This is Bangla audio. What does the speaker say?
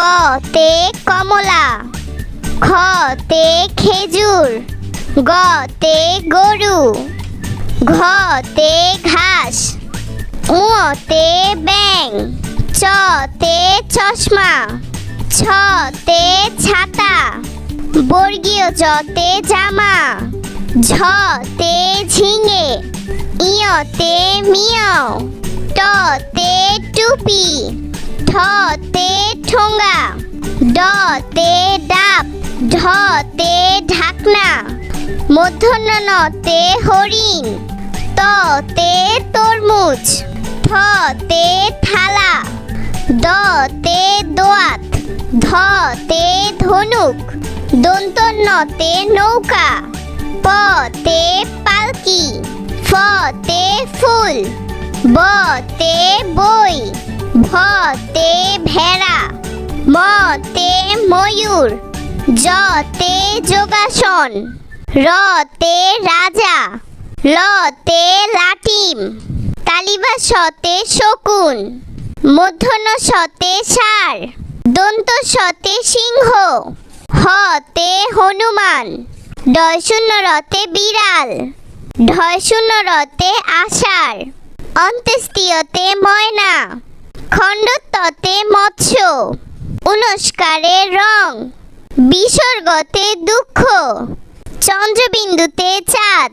কতে কমলা খতে খেজুর গতে গরু ঘ তে ঘাস, উতে ব্যাং চতে চশমা ছ তে ছাতা, বর্গীয় জতে জামা ঝ তে ঝিঙে, ইয়তে মিয়াও, টতে টুপি। ঠতে ঠোঙ্গা ডতে ডাব। ঢতে ঢাকনা। মধ্যনতে হরিণ। ততে তরমুজ। থতে থালা। দতে দোয়াত। ধতে ধনুক। দন্তন্নতে নৌকা। পতে পালকি। ফতে ফুল। বতে বই। ভতে ভেড়া মতে ময়ূর জতে যোগাসন, রতে রাজা, লতে লাটিম তালিবা শতে শকুন মূর্ধন্য শতে ষাঁড় দন্ত শতে সিংহ, হতে হনুমান ডয় শূন্য রতে বিড়াল ঢয় শূন্য রতে আষাঢ়, অন্ত্যেষ্টিয়তে ময়না, খণ্ডত্বতে মৎস্য। উনস্কারে রং বিসর্গতে দুঃখ চন্দ্রবিন্দুতে চাঁদ।